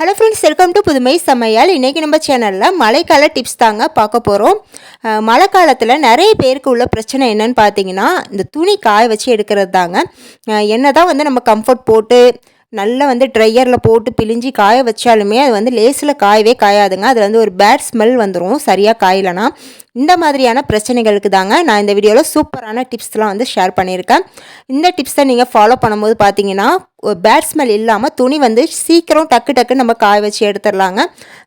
Hello friends welcome to புதுமை சமையல். இன்றைக்கி நம்ம சேனலில் மழைக்கால டிப்ஸ் தாங்க பார்க்க போகிறோம் மழை காலத்தில் நிறைய பேருக்கு உள்ள பிரச்சனை என்னன்னு பார்த்தீங்கன்னா இந்த துணி காய வச்சு எடுக்கிறது தாங்க. என்ன தான் வந்து நம்ம கம்ஃபர்ட் போட்டு நல்லா வந்து ட்ரையரில் போட்டு பிழிஞ்சி காய வச்சாலுமே அது வந்து லேஸில் காயவே காயாதுங்க. அதில் வந்து ஒரு பேட் ஸ்மெல் வந்துடும் சரியாக காயலைனா. இந்த மாதிரியான பிரச்சனைகளுக்கு தாங்க நான் இந்த வீடியோவில் சூப்பரான டிப்ஸ்லாம் வந்து ஷேர் பண்ணியிருக்கேன். இந்த டிப்ஸை நீங்கள் ஃபாலோ பண்ணும்போது பார்த்தீங்கன்னா பேட் ஸ்மெல் இல்லாமல் துணி வந்து சீக்கிரம் டக்கு டக்கு நம்ம காய வச்சு எடுத்துடலாங்க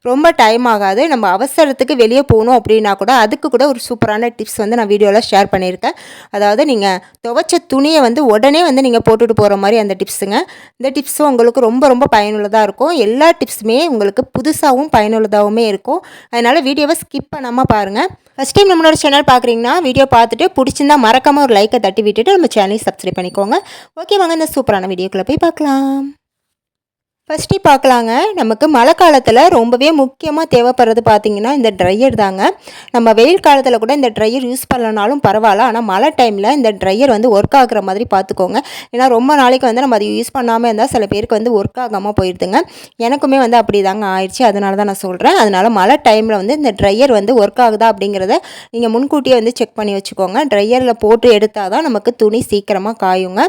ரொம்ப டைம் ஆகாது. நம்ம அவசரத்துக்கு வெளியே போகணும் அப்படின்னா கூட அதுக்கு கூட ஒரு சூப்பரான டிப்ஸ் வந்து நான் வீடியோவில் ஷேர் பண்ணியிருக்கேன். அதாவது நீங்கள் துவைச்ச துணியை வந்து உடனே வந்து நீங்கள் போட்டுட்டு போகிற மாதிரி அந்த டிப்ஸுங்க இந்த டிப்ஸும் உங்களுக்கு ரொம்ப ரொம்ப பயனுள்ளதாக இருக்கும். எல்லா டிப்ஸுமே உங்களுக்கு புதுசாகவும் பயனுள்ளதாகவுமே இருக்கும். அதனால் வீடியோவை ஸ்கிப் பண்ணாமல் பாருங்கள் ஃபஸ்ட் டைம் நம்மளோட சேனல் பார்க்குறீங்கன்னா வீடியோ பார்த்துட்டு பிடிச்சிருந்தா மறக்காமல் ஒரு லைக்கை தட்டி விட்டுட்டு நம்ம சேனலை சப்ஸ்கிரைப் பண்ணிக்கோங்க. ஓகே வாங்க இந்த சூப்பரான வீடியோக்குள்ளே போய் பார்க்கலாம். ஃபஸ்ட்டு பார்க்கலாங்க நமக்கு மழை காலத்தில் ரொம்பவே முக்கியமாக தேவைப்படுறது பார்த்திங்கன்னா இந்த ட்ரையர் தாங்க. நம்ம வெயில் காலத்தில் கூட இந்த ட்ரையர் யூஸ் பண்ணலனாலும் பரவாயில்ல. ஆனால் மழை டைமில் இந்த ட்ரையர் வந்து ஒர்க் ஆகுற மாதிரி பார்த்துக்கோங்க ஏன்னா ரொம்ப நாளைக்கு வந்து நம்ம அதை யூஸ் பண்ணாமல் இருந்தால் சில பேருக்கு வந்து ஒர்க் ஆகாமல் போயிடுதுங்க எனக்குமே வந்து அப்படி தாங்க ஆயிடுச்சு. அதனால தான் நான் சொல்கிறேன் அதனால் மழை டைமில் வந்து இந்த ட்ரையர் வந்து ஒர்க் ஆகுதா அப்படிங்கிறத நீங்கள் முன்கூட்டியே வந்து செக் பண்ணி வச்சுக்கோங்க. ட்ரையரில் போட்டு எடுத்தால் தான் நமக்கு துணி சீக்கிரமாக காயுங்க.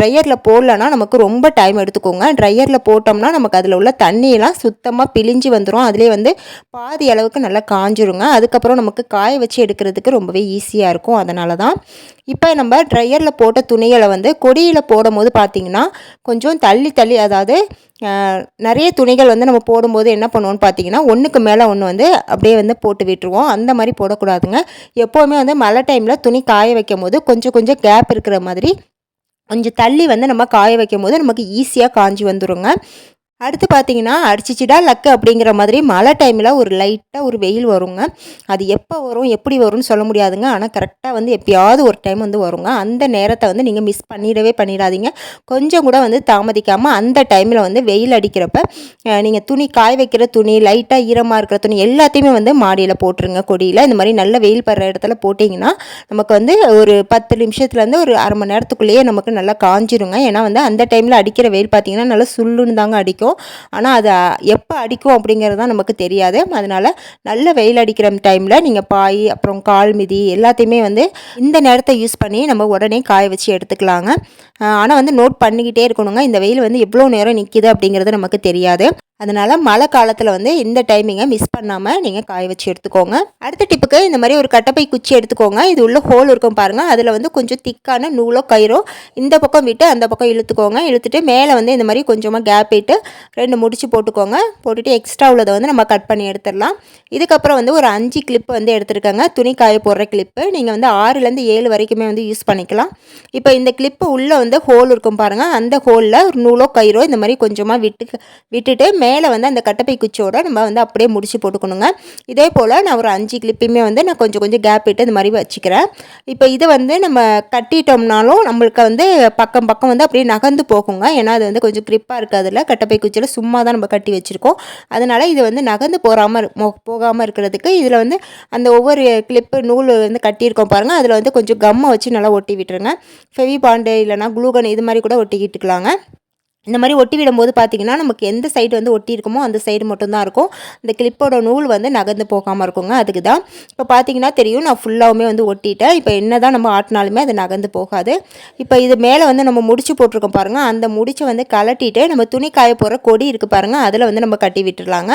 ட்ரையரில் போடலன்னா நமக்கு ரொம்ப டைம் எடுத்துக்கோங்க. ட்ரையரில் போட்டோம்னா நமக்கு அதில் உள்ள தண்ணியெல்லாம் சுத்தமாக பிழிஞ்சு வந்துடும் அதிலே வந்து பாதி அளவுக்கு நல்லா காஞ்சிருங்க. அதுக்கப்புறம் நமக்கு காய வச்சு எடுக்கிறதுக்கு ரொம்பவே ஈஸியாக இருக்கும். அதனால தான் இப்போ நம்ம ட்ரையரில் போட்ட துணிகளை வந்து கொடியில் போடும் போது பார்த்திங்கன்னா கொஞ்சம் தள்ளி தள்ளி அதாவது நிறைய துணிகள் வந்து நம்ம போடும்போது என்ன பண்ணுவோம்னு பார்த்தீங்கன்னா ஒன்றுக்கு மேலே ஒன்று வந்து அப்படியே வந்து போட்டு விட்டுருவோம். அந்த மாதிரி போடக்கூடாதுங்க. எப்போவுமே வந்து மழை டைமில் துணி காய வைக்கும் போது கொஞ்சம் கொஞ்சம் கேப் இருக்கிற மாதிரி கொஞ்சம் தள்ளி வந்து நம்ம காய வைக்கும் போது நமக்கு ஈஸியாக காஞ்சி வந்துடுங்க அடுத்து பார்த்தீங்கன்னா அடிச்சிச்சிடா லக்கு அப்படிங்கிற மாதிரி மழை டைமில் ஒரு லைட்டாக ஒரு வெயில் வருங்க. அது எப்போ வரும் எப்படி வரும்னு சொல்ல முடியாதுங்க. ஆனால் கரெக்டாக வந்து எப்பயாவது ஒரு டைம் வந்து வருங்க. அந்த நேரத்தை வந்து நீங்கள் மிஸ் பண்ணிடவே பண்ணிடாதீங்க. கொஞ்சம் கூட வந்து தாமதிக்காமல் அந்த டைமில் வந்து வெயில் அடிக்கிறப்ப நீங்கள் துணி காய வைக்கிற துணி லைட்டாக ஈரமாக இருக்கிற துணி எல்லாத்தையுமே வந்து மாடியில் போட்டுருங்க. கொடியில் இந்த மாதிரி நல்ல வெயில் படுற இடத்துல போட்டிங்கன்னா நமக்கு வந்து ஒரு பத்து நிமிஷத்துலேருந்து ஒரு அரை மணி நேரத்துக்குள்ளேயே நமக்கு நல்லா காஞ்சிருங்க. ஏன்னா வந்து அந்த டைமில் அடிக்கிற வெயில் பார்த்திங்கன்னா நல்லா சுல்லுன்னு தாங்க அடிக்கும். அடிக்கும் ஆனால் அது எப்போ அடிக்கும் அப்படிங்கிறது தான் நமக்கு தெரியாது. அதனால் நல்ல வெயில் அடிக்கிற டைமில் நீங்கள் பாய் அப்புறம் கால் மிதி எல்லாத்தையுமே வந்து இந்த நேரத்தை யூஸ் பண்ணி நம்ம உடனே காய வச்சு எடுத்துக்கலாங்க. ஆனால் வந்து நோட் பண்ணிக்கிட்டே இருக்கணுங்க. இந்த வெயில் வந்து எவ்வளோ நேரம் நிற்கிது அப்படிங்கிறது நமக்கு தெரியாது. அதனால் மழை காலத்தில் வந்து இந்த டைமிங்கை மிஸ் பண்ணாமல் நீங்கள் காய வச்சு எடுத்துக்கோங்க. அடுத்த டிப்புக்கு இந்த மாதிரி ஒரு கட்டப்பை குச்சி எடுத்துக்கோங்க. இது உள்ள ஹோல் இருக்கும் பாருங்கள் அதில் வந்து கொஞ்சம் திக்கான நூலோ கயிறோ இந்த பக்கம் விட்டு அந்த பக்கம் இழுத்துக்கோங்க. இழுத்துட்டு மேலே வந்து இந்த மாதிரி கொஞ்சமாக கேப் இட்டு ரெண்டு முடிச்சு போட்டுக்கோங்க. போட்டுட்டு எக்ஸ்ட்ரா உள்ளதை வந்து நம்ம கட் பண்ணி எடுத்துடலாம். இதுக்கப்புறம் வந்து ஒரு அஞ்சு கிளிப்பு வந்து எடுத்துருக்காங்க. துணி காய போடுற கிளிப்பு நீங்கள் வந்து ஆறுலேருந்து ஏழு வரைக்குமே வந்து யூஸ் பண்ணிக்கலாம். இப்போ இந்த கிளிப்பு உள்ளே வந்து ஹோல் இருக்கும் பாருங்கள் அந்த ஹோலில் ஒரு நூலோ கயிறோ இந்த மாதிரி கொஞ்சமாக விட்டு விட்டுட்டு மேலே வந்து அந்த கட்டப்பை குச்சியோட நம்ம வந்து அப்படியே முடிச்சு போட்டுக்கணுங்க. இதே போல் நான் ஒரு அஞ்சு கிளிப்பையுமே வந்து நான் கொஞ்சம் கொஞ்சம் கேப் விட்டு இந்த மாதிரி வச்சுக்கிறேன். இப்போ இதை வந்து நம்ம கட்டிட்டோம்னாலும் நம்மளுக்கு வந்து பக்கம் பக்கம் வந்து அப்படியே நகர்ந்து போகுங்க. ஏன்னா அது வந்து கொஞ்சம் கிரிப்பாக இருக்காதுல கட்டப்பை குச்சியில் சும்மா தான் நம்ம கட்டி வச்சுருக்கோம். அதனால் இது வந்து நகர்ந்து போகாமல் போகாமல் இருக்கிறதுக்கு இதில் வந்து அந்த ஒவ்வொரு கிளிப்பு நூல் வந்து கட்டியிருக்கோம் பாருங்கள் அதில் வந்து கொஞ்சம் கம்மை வச்சு நல்லா ஒட்டி விட்டுருங்க. ஃபெவி பாண்டு இல்லைனா குளூகன் இது மாதிரி கூட ஒட்டிக்கிட்டுக்கலாங்க. இந்த மாதிரி ஒட்டி விடும்போது பார்த்திங்கன்னா நமக்கு எந்த சைடு வந்து ஒட்டி இருக்குமோ அந்த சைடு மட்டும்தான் இருக்கும். இந்த கிளிப்போட நூல் வந்து நகர்ந்து போகாமல் இருக்குங்க. அதுக்கு தான் இப்போ பார்த்தீங்கன்னா தெரியும் நான் ஃபுல்லாகவுமே வந்து ஒட்டிட்டேன். இப்போ என்ன தான் நம்ம ஆட்டினாலுமே அது நகர்ந்து போகாது. இப்போ இது மேலே வந்து நம்ம முடிச்சு போட்டிருக்கோம் பாருங்கள் அந்த முடிச்சை வந்து கலட்டிட்டு நம்ம துணி காய போகிற கொடி இருக்குது பாருங்கள் அதில் வந்து நம்ம கட்டி விட்டுடலாங்க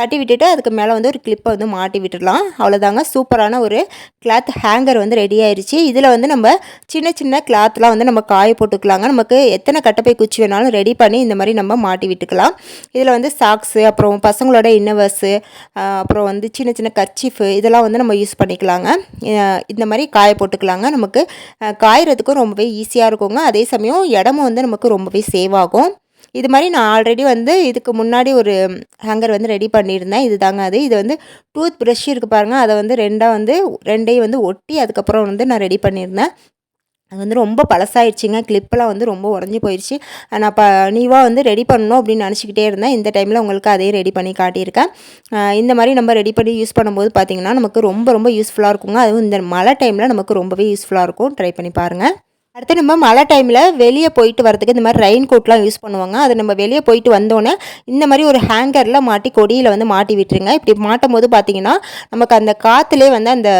கட்டி விட்டுட்டு அதுக்கு மேலே வந்து ஒரு கிளிப்பை வந்து மாட்டி விட்டுடலாம் அவ்வளோதாங்க சூப்பரான ஒரு கிளாத் ஹேங்கர் வந்து ரெடி ஆயிடுச்சு இதில் வந்து நம்ம சின்ன சின்ன கிளாத்லாம் வந்து நம்ம காய போட்டுக்கலாங்க. நமக்கு எத்தனை கட்டப்பை குச்சி வேணாலும் ரெடி பண்ணி இந்த மாதிரி நம்ம மாட்டி விட்டுக்கலாம். இதில் வந்து சாக்ஸு அப்புறம் பசங்களோட இன்னவர்ஸு அப்புறம் வந்து சின்ன சின்ன கர்ச்சிஃபு இதெல்லாம் வந்து நம்ம யூஸ் பண்ணிக்கலாங்க. இந்த மாதிரி காய போட்டுக்கலாங்க நமக்கு. காயறதுக்கும் ரொம்பவே ஈஸியாக இருக்குங்க. அதே சமயம் இடமும் வந்து நமக்கு ரொம்பவே சேவ் ஆகும். இது மாதிரி நான் ஆல்ரெடி வந்து இதுக்கு முன்னாடி ஒரு ஹேங்கர் வந்து ரெடி பண்ணியிருந்தேன். இது தாங்க அது. இது வந்து டூத் ப்ரஷ் இருக்குது பாருங்கள் அதை வந்து ரெண்டாக வந்து ரெண்டையும் வந்து ஒட்டி அதுக்கப்புறம் வந்து நான் ரெடி பண்ணியிருந்தேன். அது வந்து ரொம்ப பழசாயிடுச்சிங்க. கிளிப்பெல்லாம் வந்து ரொம்ப உடஞ்சி போயிடுச்சு. நான் இப்போ நீவாக வந்து ரெடி பண்ணணும் அப்படின்னு நினச்சிக்கிட்டே இருந்தேன். இந்த டைமில் உங்களுக்கு அதையும் ரெடி பண்ணி காட்டியிருக்கேன். இந்த மாதிரி நம்ம ரெடி பண்ணி யூஸ் பண்ணும்போது பார்த்திங்கன்னா நமக்கு ரொம்ப ரொம்ப யூஸ்ஃபுல்லாக இருக்குங்க. அதுவும் இந்த மழை டைமில் நமக்கு ரொம்பவே யூஸ்ஃபுல்லாக இருக்கும். ட்ரை பண்ணி பாருங்கள் அடுத்து நம்ம மழை டைமில் வெளியே போயிட்டு வரதுக்கு இந்த மாதிரி ரெயின் கோட்லாம் யூஸ் பண்ணுவாங்க. அது நம்ம வெளியே போயிட்டு வந்தோன்னே இந்த மாதிரி ஒரு ஹேங்கரில் மாட்டி கொடியில் வந்து மாட்டி விட்டுருங்க. இப்படி மாட்டும் போது பார்த்தீங்கன்னா நமக்கு அந்த காற்றுலேயே வந்து அந்த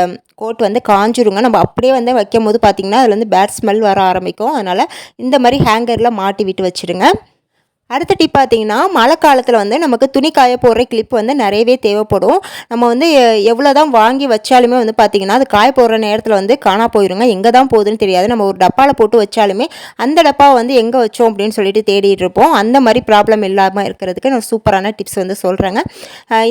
கோட் வந்து காஞ்சிருங்க. நம்ம அப்படியே வந்து வைக்கும் போது பார்த்திங்கன்னா அதில் வந்து பேட் ஸ்மெல் வர ஆரம்பிக்கும். அதனால் இந்த மாதிரி ஹேங்கரில் மாட்டி விட்டு வச்சுருங்க. அடுத்த டிப் பார்த்தீங்கன்னா மழை காலத்தில் வந்து நமக்கு துணி காய போடுற கிளிப் வந்து நிறையவே தேவைப்படும். நம்ம வந்து எவ்வளோ தான் வாங்கி வச்சாலுமே வந்து பார்த்திங்கன்னா அது காய போடுற நேரத்தில் வந்து காணா போயிருங்க. எங்கே தான் போகுதுன்னு தெரியாது. நம்ம ஒரு டப்பாவில் போட்டு வச்சாலுமே அந்த டப்பாவை வந்து எங்கே வச்சோம் அப்படின்னு சொல்லிட்டு தேடிட்டு இருப்போம். அந்த மாதிரி ப்ராப்ளம் இல்லாமல் இருக்கிறதுக்கு நான் சூப்பரான டிப்ஸ் வந்து சொல்கிறேங்க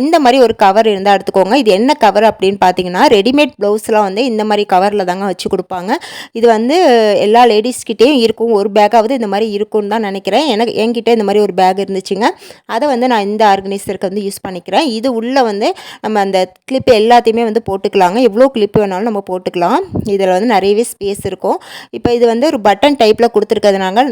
இந்த மாதிரி ஒரு கவர் இருந்தால் எடுத்துக்கோங்க. இது என்ன கவர் அப்படின்னு பார்த்தீங்கன்னா ரெடிமேட் ப்ளவுஸ்லாம் வந்து இந்த மாதிரி கவரில் தாங்க வச்சு கொடுப்பாங்க. இது வந்து எல்லா லேடிஸ்கிட்டேயும் இருக்கும். ஒரு பேக்காவது இந்த மாதிரி இருக்கும்னு தான் நினைக்கிறேன். எனக்கு என்கிட்ட இந்த மாதிரி மாதிரி ஒரு பேக் இருந்துச்சுங்க. அதை வந்து நான் இந்த ஆர்கனைசருக்கு வந்து யூஸ் பண்ணிக்கிறேன். இது உள்ளே வந்து நம்ம அந்த கிளிப் எல்லாத்தையுமே வந்து போட்டுக்கலாங்க. எவ்வளோ கிளிப் வேணாலும் நம்ம போட்டுக்கலாம். இதில் வந்து நிறையவே ஸ்பேஸ் இருக்கும். இப்போ இது வந்து ஒரு பட்டன் டைப்பில் கொடுத்துருக்கிறதுனால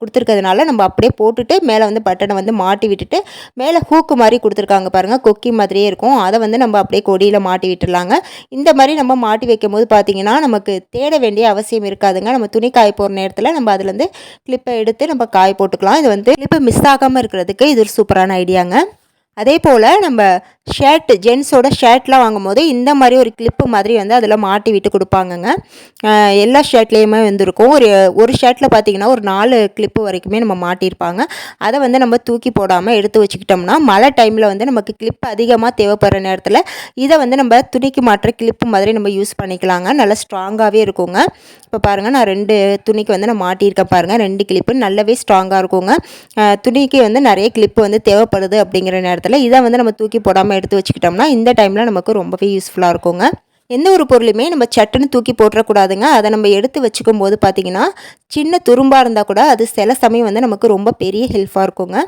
கொடுத்துருக்கிறதுனால நம்ம அப்படியே போட்டுட்டு மேலே வந்து பட்டனை வந்து மாட்டி விட்டுட்டு மேலே ஹூக்கு மாதிரி கொடுத்துருக்காங்க பாருங்கள் கொக்கி மாதிரியே இருக்கும். அதை வந்து நம்ம அப்படியே கொடியில் மாட்டி விட்டுடலாங்க. இந்த மாதிரி நம்ம மாட்டி வைக்கும் போது பார்த்திங்கன்னா நமக்கு தேட வேண்டிய அவசியம் இருக்காதுங்க. நம்ம துணி காய போகிற நேரத்தில் நம்ம அதுலேருந்து கிளிப்பை எடுத்து நம்ம காய போட்டுக்கலாம். இது வந்து கிளிப்பு மிஸ் ஆகாமல் இருக்கிறதுக்கு இது ஒரு சூப்பரான ஐடியாங்க அதே போல் நம்ம ஷர்ட் ஜென்ஸோட ஷர்ட்லாம் வாங்கும் போது இந்த மாதிரி ஒரு கிளிப்பு மாதிரி வந்து அதில் மாட்டி விட்டு கொடுப்பாங்கங்க. எல்லா ஷர்ட்லேயுமே வந்துருக்கும் ஒரு ஒரு ஷர்ட்டில் பார்த்திங்கன்னா ஒரு நாலு கிளிப்பு வரைக்குமே நம்ம மாட்டியிருப்பாங்க. அதை வந்து நம்ம தூக்கி போடாமல் எடுத்து வச்சுக்கிட்டோம்னா மழை டைமில் வந்து நமக்கு கிளிப் அதிகமாக தேவைப்படுற நேரத்தில் இதை வந்து நம்ம துணிக்கு மாற்ற கிளிப்பு மாதிரி நம்ம யூஸ் பண்ணிக்கலாங்க. நல்லா ஸ்ட்ராங்காகவே இருக்குங்க. இப்போ பாருங்கள் நான் ரெண்டு துணிக்கு வந்து நான் மாட்டியிருக்கேன் பாருங்கள் ரெண்டு கிளிப்பு நல்லாவே ஸ்ட்ராங்காக இருக்குங்க. துணிக்கு வந்து நிறைய கிளிப்பு வந்து தேவைப்படுது அப்படிங்கிற நேரத்தில் இதை வந்து நம்ம தூக்கி போடாமல் எடுத்து வச்சுக்கிட்டோம்னா இந்த டைமில் நமக்கு ரொம்பவே யூஸ்ஃபுல்லாக இருக்குங்க. எந்த ஒரு பொருளுமே நம்ம சட்டுன்னு தூக்கி போட்டுறக்கூடாதுங்க. அதை நம்ம எடுத்து வச்சுக்கும் போது பார்த்திங்கன்னா சின்ன துரும்பாக இருந்தால் கூட அது சில சமயம் வந்து நமக்கு ரொம்ப பெரிய ஹெல்ப்பாக இருக்குங்க.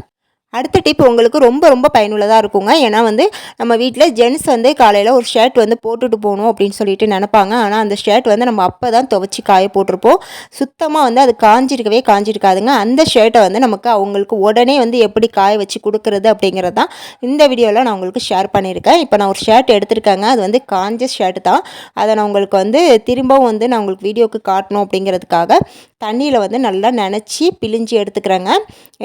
அடுத்த டிப் உங்களுக்கு ரொம்ப ரொம்ப பயனுள்ளதாக இருக்குங்க. ஏன்னா வந்து நம்ம வீட்டில் ஜென்ஸ் வந்து காலையில் ஒரு ஷர்ட் வந்து போட்டுட்டு போகணும் அப்படின்னு சொல்லிட்டு நினப்பாங்க. ஆனால் அந்த ஷர்ட் வந்து நம்ம அப்போ தான் துவச்சி காய போட்டிருப்போம். சுத்தமாக வந்து அது காஞ்சிருக்கவே காஞ்சிருக்காதுங்க. அந்த ஷர்ட்டை வந்து நமக்கு அவங்களுக்கு உடனே வந்து எப்படி காய வச்சு கொடுக்குறது அப்படிங்கிறது தான் இந்த வீடியோவில் நான் உங்களுக்கு ஷேர் பண்ணியிருக்கேன். இப்போ நான் ஒரு ஷர்ட் எடுத்திருக்கேங்க. அது வந்து காஞ்ச ஷர்ட் தான். அதை நான் உங்களுக்கு வந்து திரும்பவும் வந்து நான் உங்களுக்கு வீடியோக்கு காட்டணும் அப்படிங்கிறதுக்காக தண்ணியில் வந்து நல்லா நினச்சி பிழிஞ்சு எடுத்துக்கிறேங்க.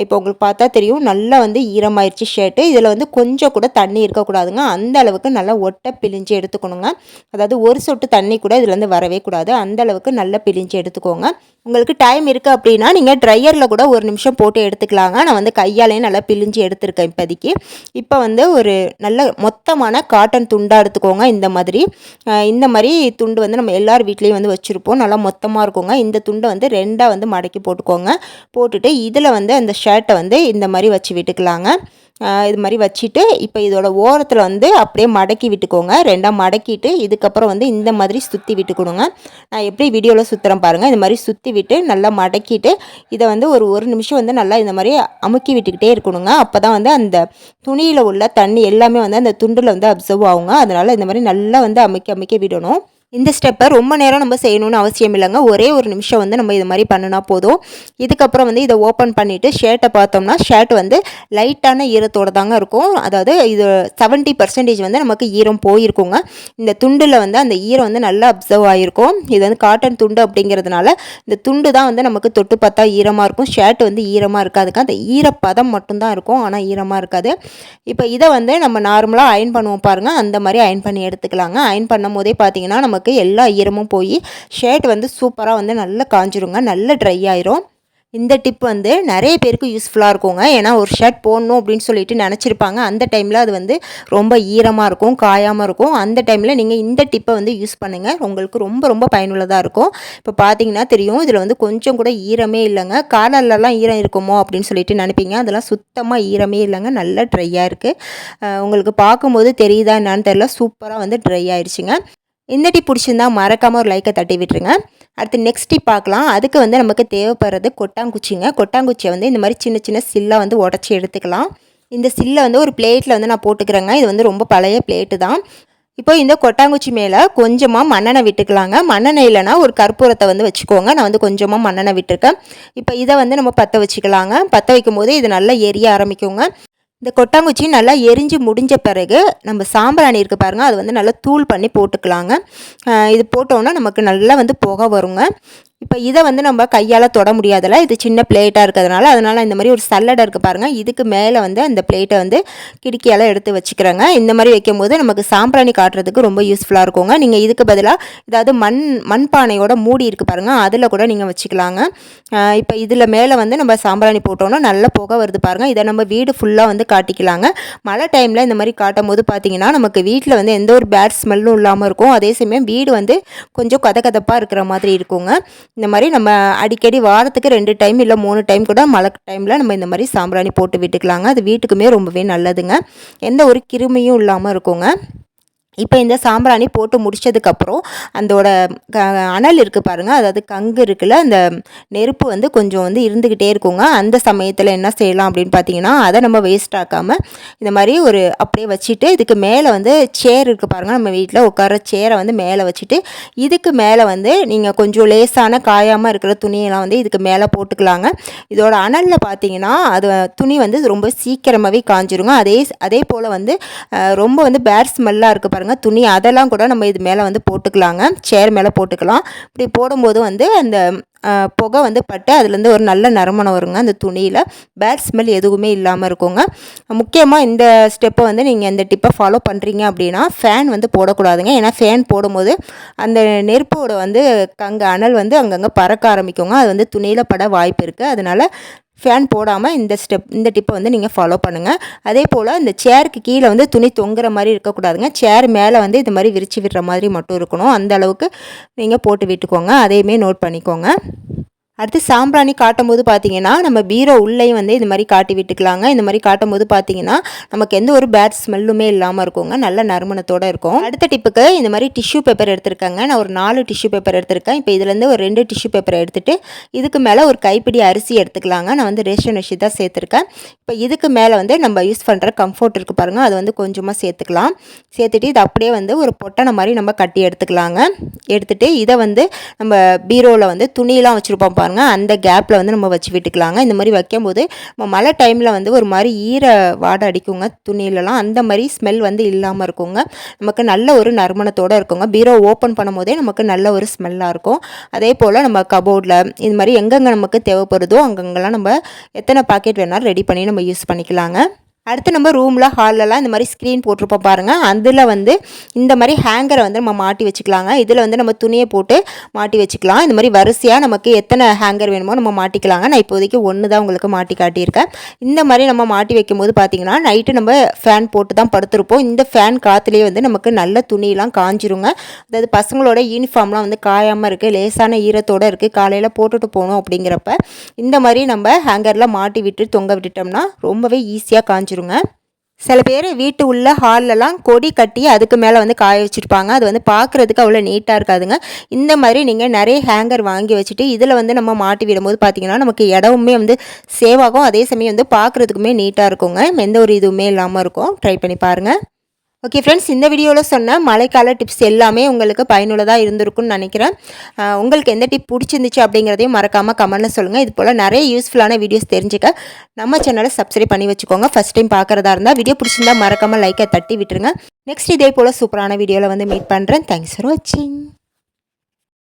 இப்போ உங்களுக்கு பார்த்தா தெரியும். நல்லா நல்லா வந்து ஈரமாயிருச்சு ஷர்ட்டு இதில் வந்து கொஞ்சம் கூட தண்ணி இருக்கக்கூடாதுங்க. அந்த அளவுக்கு நல்லா ஒட்டை பிழிஞ்சு எடுத்துக்கணுங்க. அதாவது ஒரு சொட்டு தண்ணி கூட இதுலேருந்து வரவே கூடாது. அந்த அளவுக்கு நல்லா பிழிஞ்சு எடுத்துக்கோங்க. உங்களுக்கு டைம் இருக்குது அப்படின்னா நீங்கள் ட்ரையரில் கூட ஒரு நிமிஷம் போட்டு எடுத்துக்கலாங்க. நான் வந்து கையாலேயே நல்லா பிழிஞ்சு எடுத்திருக்கேன் இப்போதைக்கு. இப்போ வந்து ஒரு நல்ல மொத்தமான காட்டன் துண்டாக எடுத்துக்கோங்க இந்த மாதிரி. இந்த மாதிரி துண்டு வந்து நம்ம எல்லார் வீட்லேயும் வந்து வச்சுருப்போம். நல்லா மொத்தமாக இருக்குங்க. இந்த துண்டை வந்து ரெண்டாக வந்து மடக்கி போட்டுக்கோங்க. போட்டுட்டு இதில் வந்து அந்த ஷர்ட்டை வந்து இந்த மாதிரி வச்சு விட்டுக்கலாங்க. இது மாதிரி வச்சுட்டு இப்போ இதோட ஓரத்தில் வந்து அப்படியே மடக்கி விட்டுக்கோங்க. ரெண்டாக மடக்கிட்டு இதுக்கப்புறம் வந்து இந்த மாதிரி சுற்றி விட்டுக்கணுங்க நான் எப்படி வீடியோவில் சுற்றுறேன் பாருங்கள் இந்த மாதிரி சுற்றி விட்டு நல்லா மடக்கிட்டு இதை வந்து ஒரு ஒரு நிமிஷம் வந்து நல்லா இந்த மாதிரி அமுக்கி விட்டுக்கிட்டே இருக்கணுங்க. அப்போ தான் வந்து அந்த துணியில் உள்ள தண்ணி எல்லாமே வந்து அந்த துண்டில் வந்து அப்சர்வ் ஆகுங்க. அதனால் இந்த மாதிரி நல்லா வந்து அமுக்கி அமைக்க விடணும். இந்த ஸ்டெப்பை ரொம்ப நேரம் நம்ம செய்யணும்னு அவசியம் இல்லைங்க. ஒரே ஒரு நிமிஷம் வந்து நம்ம இது மாதிரி பண்ணினா போதும். இதுக்கப்புறம் வந்து இதை ஓப்பன் பண்ணிவிட்டு ஷர்ட்டை பார்த்தோம்னா ஷர்ட் வந்து லைட்டான ஈரத்தோடு தாங்க இருக்கும். அதாவது இது செவன்ட்டி பர்சன்டேஜ் வந்து நமக்கு ஈரம் போயிருக்குங்க. இந்த துண்டில் வந்து அந்த ஈரம் வந்து நல்லா அப்சர்வ் ஆகிருக்கும் இது வந்து காட்டன் துண்டு அப்படிங்கிறதுனால இந்த துண்டு தான் வந்து நமக்கு தொட்டு பார்த்தா ஈரமாக இருக்கும். ஷர்ட் வந்து ஈரமாக இருக்காதுங்க. அந்த ஈரப்பதம் மட்டும்தான் இருக்கும். ஆனால் ஈரமாக இருக்காது. இப்போ இதை வந்து நம்ம நார்மலாக அயன் பண்ணுவோம் பாருங்கள் அந்த மாதிரி அயன் பண்ணி எடுத்துக்கலாங்க. அயன் பண்ணும் போதே பார்த்தீங்கன்னா நம்ம நமக்கு எல்லா ஈரமும் போய் ஷர்ட் வந்து சூப்பராக வந்து நல்லா காஞ்சிருங்க நல்லா ட்ரை ஆயிரும். இந்த டிப் வந்து நிறைய பேருக்கு யூஸ்ஃபுல்லாக இருக்குங்க. ஏன்னா ஒரு ஷர்ட் போடணும் அப்படின்னு சொல்லிட்டு நினச்சிருப்பாங்க. அந்த டைமில் அது வந்து ரொம்ப ஈரமாக இருக்கும் காயாமல் இருக்கும். அந்த டைமில் நீங்கள் இந்த டிப்பை வந்து யூஸ் பண்ணுங்கள் உங்களுக்கு ரொம்ப ரொம்ப பயனுள்ளதாக இருக்கும். இப்போ பார்த்தீங்கன்னா தெரியும் இதில் வந்து கொஞ்சம் கூட ஈரமே இல்லைங்க. காலர்லலாம் ஈரம் இருக்குமோ அப்படின்னு சொல்லிட்டு நினைப்பீங்க. அதெல்லாம் சுத்தமாக ஈரமே இல்லைங்க. நல்லா ட்ரையாக இருக்குது உங்களுக்கு பார்க்கும்போது தெரியுதா என்னான்னு தெரியல. சூப்பராக வந்து ட்ரை ஆயிடுச்சுங்க. இந்த டிப் பிடிச்சிருந்தா மறக்காமல் ஒரு லைக்கை தட்டி விட்டுருங்க. அடுத்து நெக்ஸ்ட் டிப் பார்க்கலாம். அதுக்கு வந்து நமக்கு தேவைப்படுறது கொட்டாங்குச்சிங்க. கொட்டாங்குச்சியை வந்து இந்த மாதிரி சின்ன சின்ன சில்லாக வந்து உடச்சி எடுத்துக்கலாம். இந்த சில்லை வந்து ஒரு பிளேட்டில் வந்து நான் போட்டுக்கிறேங்க. இது வந்து ரொம்ப பழைய பிளேட்டு தான். இப்போ இந்த கொட்டாங்குச்சி மேலே கொஞ்சமாக மண்ணெண்ணெய் விட்டுக்கலாங்க. மண்ணெண்ணெய் இல்லைனா ஒரு கற்பூரத்தை வந்து வச்சுக்கோங்க. நான் வந்து கொஞ்சமாக மண்ணெண்ணெய் விட்டுருக்கேன். இப்போ இதை வந்து நம்ம பற்ற வச்சுக்கலாங்க. பற்ற வைக்கும் போது இது நல்லா எரிய ஆரம்பிக்குங்க. இந்த கொட்டாங்குச்சி நல்லா எரிஞ்சு முடிஞ்ச பிறகு நம்ம சாம்பிராணி இருக்குது பாருங்கள் அது வந்து நல்லா தூள் பண்ணி போட்டுக்கலாங்க. இது போட்டோன்னா நமக்கு நல்லா வந்து புகை வருங்க. இப்போ இதை வந்து நம்ம கையால் தொட முடியாதல இது சின்ன பிளேட்டாக இருக்கிறதுனால அதனால் இந்த மாதிரி ஒரு சல்லடை இருக்குது பாருங்கள் இதுக்கு மேலே வந்து அந்த பிளேட்டை வந்து கிடுக்கியால் எடுத்து வச்சுக்கிறேங்க. இந்த மாதிரி வைக்கும்போது நமக்கு சாம்பிராணி காட்டுறதுக்கு ரொம்ப யூஸ்ஃபுல்லாக இருக்குங்க. நீங்கள் இதுக்கு பதிலாக ஏதாவது மண் மண்பானையோட மூடி இருக்குது பாருங்கள் அதில் கூட நீங்கள் வச்சுக்கலாங்க. இப்போ இதில் மேலே வந்து நம்ம சாம்பிராணி போட்டோன்னா நல்ல புகை வருது பாருங்கள் இதை நம்ம வீடு ஃபுல்லாக வந்து காட்டிக்கலாங்க. மழை டைமில் இந்த மாதிரி காட்டும் போது பார்த்தீங்கன்னா நமக்கு வீட்டில் வந்து எந்த ஒரு பேட் ஸ்மெல்லும் இல்லாமல் இருக்கும். அதே சமயம் வீடு வந்து கொஞ்சம் கதகதப்பாக இருக்கிற மாதிரி இருக்குங்க. இந்த மாதிரி நம்ம அடிக்கடி வாரத்துக்கு ரெண்டு டைம் இல்லை மூணு டைம் கூட மழை டைமில் நம்ம இந்த மாதிரி சாம்பிராணி போட்டு விட்டுக்கலாங்க. அது வீட்டுக்குமே ரொம்பவே நல்லதுங்க. எந்த ஒரு கிருமியும் இல்லாமல் இருக்குங்க. இப்போ இந்த சாம்பிராணி போட்டு முடித்ததுக்கப்புறம் அதோட அனல் இருக்குது பாருங்கள் அதாவது கங்கு இருக்குல்ல அந்த நெருப்பு வந்து கொஞ்சம் வந்து இருந்துக்கிட்டே இருக்குங்க. அந்த சமயத்தில் என்ன செய்யலாம் அப்படின்னு பார்த்தீங்கன்னா அதை நம்ம வேஸ்ட் ஆக்காமல் இந்த மாதிரி ஒரு அப்படியே வச்சுட்டு இதுக்கு மேலே வந்து சேர் இருக்குது பாருங்கள் நம்ம வீட்டில் உட்கார சேரை வந்து மேலே வச்சுட்டு இதுக்கு மேலே வந்து நீங்கள் கொஞ்சம் லேசான காயாமல் இருக்கிற துணியெல்லாம் வந்து இதுக்கு மேலே போட்டுக்கலாங்க. இதோட அனலில் பார்த்தீங்கன்னா அது துணி வந்து ரொம்ப சீக்கிரமாகவே காஞ்சிருங்க. அதே அதே போல் வந்து ரொம்ப வந்து பேட் ஸ்மெல்லாக இருக்குது பாருங்கள் பாருங்கள் துணி அதெல்லாம் கூட நம்ம இது மேலே வந்து போட்டுக்கலாங்க. சேர் மேலே போட்டுக்கலாம். இப்படி போடும்போது வந்து அந்த புகை வந்து பட்டு அதுலேருந்து ஒரு நல்ல நறுமணம் வருங்க அந்த துணியில். பேட் ஸ்மெல் எதுவுமே இல்லாமல் இருக்குங்க. முக்கியமாக இந்த ஸ்டெப்பை வந்து நீங்கள் இந்த டிப்பை ஃபாலோ பண்ணுறீங்க அப்படின்னா ஃபேன் வந்து போடக்கூடாதுங்க. ஏன்னா ஃபேன் போடும்போது அந்த நெருப்போட வந்து அங்கே அனல் வந்து அங்கங்கே பறக்க ஆரம்பிக்குங்க. அது வந்து துணியில் பட வாய்ப்பு இருக்குது அதனால் ஃபேன் போடாமல் இந்த ஸ்டெப் இந்த டிப்பை வந்து நீங்கள் ஃபாலோ பண்ணுங்கள் அதே போல் இந்த சேருக்கு கீழே வந்து துணி தொங்குற மாதிரி இருக்கக்கூடாதுங்க. சேர் மேலே வந்து இந்த மாதிரி விரித்து விடுற மாதிரி மட்டும் இருக்கணும். அந்த அளவுக்கு நீங்கள் போட்டு விட்டுக்கோங்க. அதையுமே நோட் பண்ணிக்கோங்க. அடுத்து சாம்பிராணி காட்டும் போது பார்த்தீங்கன்னா நம்ம பீரோ உள்ளேயும் வந்து இது மாதிரி காட்டி விட்டுக்கலாங்க. இந்த மாதிரி காட்டும் போது பார்த்தீங்கன்னா நமக்கு எந்த ஒரு பேட் ஸ்மெல்லுமே இல்லாமல் இருக்குங்க. நல்ல நறுமணத்தோடு இருக்கும். அடுத்த டிப்புக்கு இந்த மாதிரி டிஷ்யூ பேப்பர் எடுத்திருக்கேங்க. நான் ஒரு நாலு டிஷ்யூ பேப்பர் எடுத்திருக்கேன். இப்போ இதுலேருந்து ஒரு ரெண்டு டிஷ்யூ பேப்பரை எடுத்துகிட்டு இதுக்கு மேலே ஒரு கைப்பிடி அரிசி எடுத்துக்கலாங்க. நான் வந்து ரேஷன் அரிசி தான் சேர்த்துருக்கேன். இப்போ இதுக்கு மேலே வந்து நம்ம யூஸ் பண்ணுற கம்ஃபர்ட் இருக்குது பாருங்கள் அது வந்து கொஞ்சமாக சேர்த்துக்கலாம். சேர்த்துட்டு இது அப்படியே வந்து ஒரு பொட்டனை மாதிரி நம்ம கட்டி எடுத்துக்கலாங்க. எடுத்துகிட்டு இதை வந்து நம்ம பீரோவில் வந்து துணியெலாம் வச்சுருப்போம் பாருங்கள் அந்த கேப்பில் வந்து நம்ம வச்சு விட்டுக்கலாங்க. இந்த மாதிரி வைக்கும்போது நம்ம மழை டைமில் வந்து ஒரு மாதிரி ஈர வாடை அடிக்குங்க துணியிலலாம். அந்த மாதிரி ஸ்மெல் வந்து இல்லாமல் இருக்குங்க. நமக்கு நல்ல ஒரு நறுமணத்தோடு இருக்குங்க. பீரோ ஓப்பன் பண்ணும் போதே நமக்கு நல்ல ஒரு ஸ்மெல்லாக இருக்கும். அதே போல் நம்ம கபோர்டில் இது மாதிரி எங்கெங்கே நமக்கு தேவைப்படுதோ அங்கங்கெல்லாம் நம்ம எத்தனை பாக்கெட் வேணாலும் ரெடி பண்ணி நம்ம யூஸ் பண்ணிக்கலாங்க. அடுத்து நம்ம ரூமில் ஹால்லலாம் இந்த மாதிரி ஸ்க்ரீன் போட்டிருப்போம் பாருங்கள் அதில் வந்து இந்த மாதிரி ஹேங்கரை வந்து நம்ம மாட்டி வச்சுக்கலாங்க. இதில் வந்து நம்ம துணியை போட்டு மாட்டி வச்சுக்கலாம். இந்த மாதிரி வரிசையாக நமக்கு எத்தனை ஹேங்கர் வேணுமோ நம்ம மாட்டிக்கலாங்க. நான் இப்போதைக்கு ஒன்று தான் உங்களுக்கு மாட்டி காட்டியிருக்கேன். இந்த மாதிரி நம்ம மாட்டி வைக்கும்போது பார்த்திங்கன்னா நைட்டு நம்ம ஃபேன் போட்டு தான் படுத்துருப்போம். இந்த ஃபேன் காற்றுலேயே வந்து நமக்கு நல்ல துணியெலாம் காஞ்சிருங்க. அதாவது பசங்களோட யூனிஃபார்ம்லாம் வந்து காயாமல் இருக்குது லேசான ஈரத்தோடு இருக்குது காலையில் போட்டுட்டு போகணும் அப்படிங்கிறப்ப இந்த மாதிரி நம்ம ஹேங்கரில் மாட்டி விட்டு தொங்க விட்டுட்டோம்னா ரொம்பவே ஈஸியாக காஞ்சிரும். வச்சுருங்க. சில பேர் வீட்டு உள்ள ஹால்லலாம் கொடி கட்டி அதுக்கு மேலே வந்து காய வச்சுருப்பாங்க. அது வந்து பார்க்குறதுக்கு அவ்வளோ நீட்டாக இருக்காதுங்க. இந்த மாதிரி நீங்கள் நிறைய ஹேங்கர் வாங்கி வச்சுட்டு இதில் வந்து நம்ம மாட்டி விடும்போது பார்த்திங்கன்னா நமக்கு இடமுமே வந்து சேவ் ஆகும். அதே சமயம் வந்து பார்க்குறதுக்குமே நீட்டாக இருக்குங்க. எந்த ஒரு இதுவுமே இல்லாமல் இருக்கும். ட்ரை பண்ணி பாருங்கள் ஓகே ஃப்ரெண்ட்ஸ் இந்த வீடியோவில் சொன்ன மழைக்கால டிப்ஸ் எல்லாமே உங்களுக்கு பயனுள்ளதாக இருந்திருக்கும்னு நினைக்கிறேன். உங்களுக்கு எந்த டிப் பிடிச்சிருந்துச்சு அப்படிங்கிறதையும் மறக்காமல் கமெண்ட்டில் சொல்லுங்கள் இது போல் நிறைய யூஸ்ஃபுல்லான வீடியோஸ் தெரிஞ்சுக்க நம்ம சேனலை சப்ஸ்கிரைப் பண்ணி வச்சுக்கோங்க. ஃபஸ்ட் டைம் பார்க்குறதா இருந்தால் வீடியோ பிடிச்சிருந்தா மறக்காமல் லைக்கை தட்டி விட்டுருங்க. நெக்ஸ்ட் இதே போல் சூப்பரான வீடியோவில் வந்து மீட் பண்ணுறேன் தேங்க்ஸ் ஃபார் வாட்சிங்